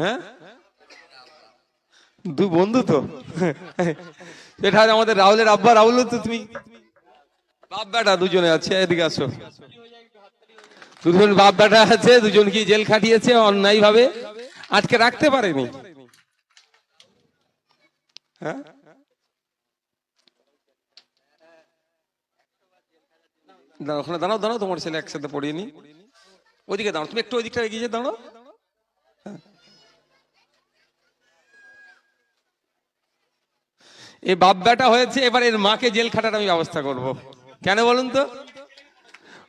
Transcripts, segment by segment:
হ্যাঁ? দু বন্ধু তো। এটা আমাদের রাহুলের আব্বা, রাহুল তো তুমি। বাপ বেটা দুজনে আছে, এদিকে আসো। দুজন বাপ বেটা আছে, দুজন কি জেল খাটিয়েছে অন্যায় ভাবে আজকে রাখতে পারেনি। হ্যাঁ? ওখানে দাঁড়াও দাঁড়াও, তোমার ছেলে একসাথে পড়িয়ে নি ওইদিকে দাঁড়াও, তুমি একটু ওই দিকটা এগিয়ে দাঁড়াও। এই বাপ বেটা হয়েছে, এবার এর মাকে জেল খাটার আমি ব্যবস্থা করব। কেন বলুন তো?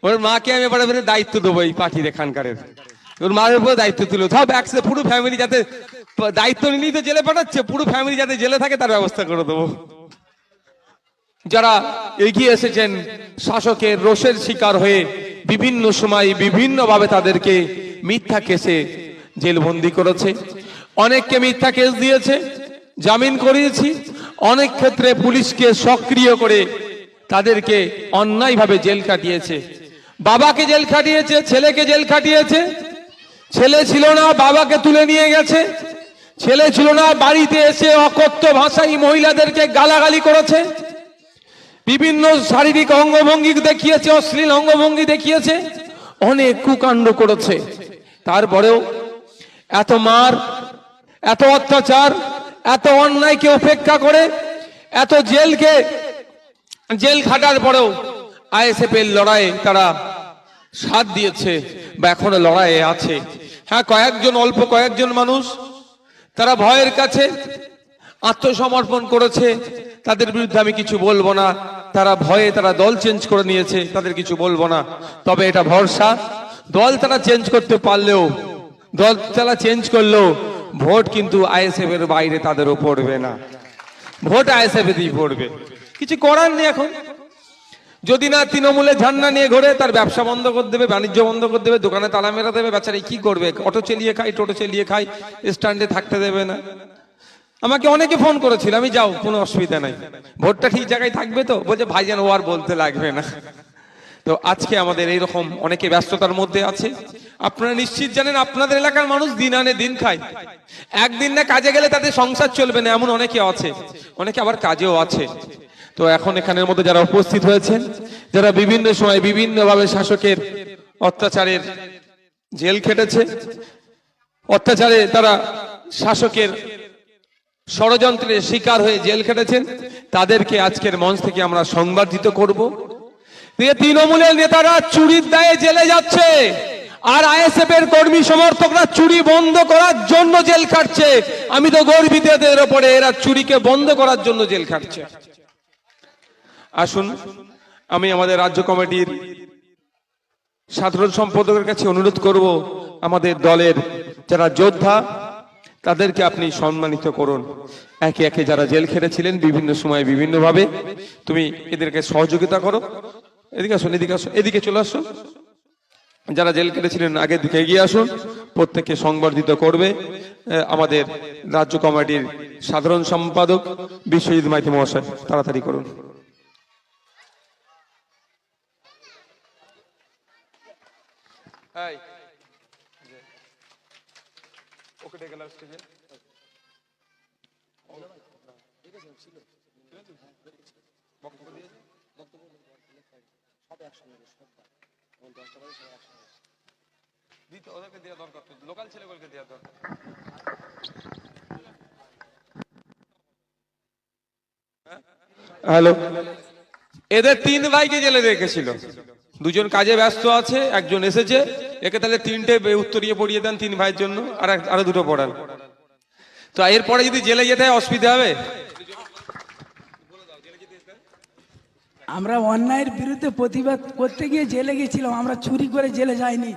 ওর মাকে আমি এবার দায়িত্ব দেবো এই পাখির এখানকারের। ওর মায়ের উপরে দায়িত্ব তুলো সব একসাথে পুরো ফ্যামিলি যাতে দায়িত্ব নিলেই তো জেলে পাঠাচ্ছে, পুরো ফ্যামিলি যাতে জেলে থাকে তার ব্যবস্থা করে দেবো। যারা এগিয়ে এসেছেন, শাসকের রোষের শিকার হয়ে বিভিন্ন সময় বিভিন্নভাবে তাদেরকে মিথ্যা কেসে জেলবন্দি করেছে। অনেককে মিথ্যা কেস দিয়েছে, জামিন করিয়েছি। অনেক ক্ষেত্রে পুলিশকে সক্রিয় করে তাদেরকে অন্যায়ভাবে জেল কাটিয়েছে বাবাকে জেল খাটিয়েছে, ছেলেকে জেল খাটিয়েছে। ছেলে ছিল না, বাবাকে তুলে নিয়ে গেছে। ছেলে ছিল না, বাড়িতে এসে অকথ্য ভাষায় মহিলাদেরকে গালাগালি করেছে। বিভিন্ন শারীরিক অঙ্গভঙ্গি দেখিয়েছে, অশ্লীল অঙ্গভঙ্গি দেখিয়েছে, অনেক কুকাণ্ড করেছে। তারপরেও এত মার, এত অত্যাচার এত অন্যায়কে উপেক্ষা করে, এত জেলকে, জেল খাটার পরেও আইএসএফ এর লড়াইয়ে তারা সাথ দিয়েছে বা এখনও লড়াইয়ে আছে। হ্যাঁ কয়েকজন, অল্প কয়েকজন মানুষ তারা ভয়ের কাছে আত্মসমর্পণ করেছে। তাদের বিরুদ্ধে আমি কিছু বলব না। তারা ভয়ে তারা দল চেঞ্জ করে নিয়েছে, তাদের কিছু বলব না। তবে এটা ভরসা। দল তারা চেঞ্জ করতে পারলেও, দল তারা চেঞ্জ করলেও ভোট কিন্তু আইএসএফ এর বাইরে তাদেরও পড়বে না। ভোট আইএসএফ এতেই পড়বে। কিছু করার নেই এখন। যদি না তৃণমূলে ঝান্না নিয়ে ঘোরে, তার ব্যবসা বন্ধ করে দেবে, বাণিজ্য বন্ধ করে দেবে, দোকানে তালা মেরা দেবে, বেচারা কি করবে? অটো চালিয়ে খাই টোটো চালিয়ে খাই স্ট্যান্ডে থাকতে দেবে না। আমাকে অনেকে ফোন করেছিল, আমি যাও, কোনো অসুবিধা নাই। ভোটটা ঠিক জায়গায় থাকবে তো? বলছে, ভাইজান, ও আর বলতে লাগবে না। তো আজকে আমাদের এইরকম অনেকে ব্যস্ততার মধ্যে আছে। আপনারা নিশ্চিত জানেন আপনাদের এলাকার মানুষ দিন আনে দিন খায়। একদিন না কাজে গেলে তাদের সংসার চলবে না, এমন অনেকে আছে। অনেকে আবার কাজেও আছে। তো এখন এখানের মধ্যে যারা উপস্থিত হয়েছেন, যারা বিভিন্ন সময় বিভিন্নভাবে শাসকের অত্যাচারের জেল খেটেছে, অত্যাচারে তারা শাসকের ষড়যন্ত্রের শিকার হয়ে জেল খেটেছেন, তাদেরকে আজকের মঞ্চ থেকে আমরা সংবর্ধিত করব। তৃণমূলের নেতারা চুরির দায়ে জেলে যাচ্ছে। আর আইএসএফ এর কর্মী সমর্থকরা চুরি বন্ধ করার জন্য জেল খাটছে। আমি তো গর্বিত এদের ওপরে, এরা চুরিকে বন্ধ করার জন্য জেল খাটছে। আসুন, আমি আমাদের রাজ্য কমিটির সাধারণ সম্পাদকের কাছে অনুরোধ করব, আমাদের দলের যারা যোদ্ধা, তাদেরকে আপনি সম্মানিত করুন। একে একে যারা জেল খেটেছিলেন বিভিন্ন সময় বিভিন্নভাবে, তুমি এদেরকে সহযোগিতা করো। এদিকে আসুন এদিকে আসুন, এদিকে চলে আসুন। যারা জেল কেটেছিলেন, আগের দিকে এগিয়ে আসুন। প্রত্যেককে সংবর্ধিত করবে আমাদের রাজ্য কমিটির সাধারণ সম্পাদক বিশ্বজিৎ মাইতি মহাশয়। তাড়াতাড়ি করুন। হ্যালো। এদের তিন ভাইকে জেলে রেখেছিল। দুজন কাজে ব্যস্ত আছে, একজন এসেছে। একে তাহলে তিনটে উত্তরীয় পড়িয়ে দেন তিন ভাইয়ের জন্য, আর আরও দুটো পড়ান। তো এরপরে যদি জেলে যেতে হয়, অসুবিধা হবে? আমরা অন্যায়ের বিরুদ্ধে প্রতিবাদ করতে গিয়ে জেলে গিয়েছিলাম আমরা চুরি করে জেলে যাইনি।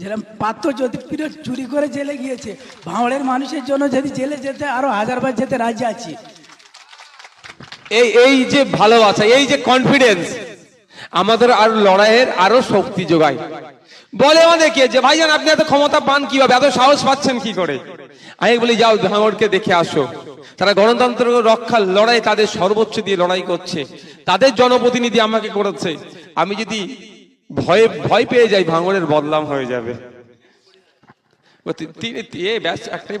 যেরকম পাত্র জ্যোতিপ্রিয় চুরি করে জেলে গিয়েছে ভাঙড়ের মানুষের জন্য যদি জেলে যেতে, আরও হাজারবার যেতে রাজি আছি। এই এই যে ভালোবাসা, এই যে কনফিডেন্স আমাদের আর লড়াইয়ের আরও শক্তি যোগায়। বলে আমাদেরকে যে, ভাইজান, আপনি এত ক্ষমতা পান কীভাবে? এত সাহস পাচ্ছেন কি করে? আমি বলি, যাও ভাঙড়কে দেখে আসো। তারা গণতন্ত্র রক্ষার লড়াই তাদের সর্বোচ্চ দিয়ে লড়াই করছে। তাদের জনপ্রতিনিধি আমাকে করেছে। আমি যদি ভয়ে, ভয় পেয়ে যাই ভাঙড়ের বদলাম হয়ে যাবে। তিনি ব্যাস, একটাই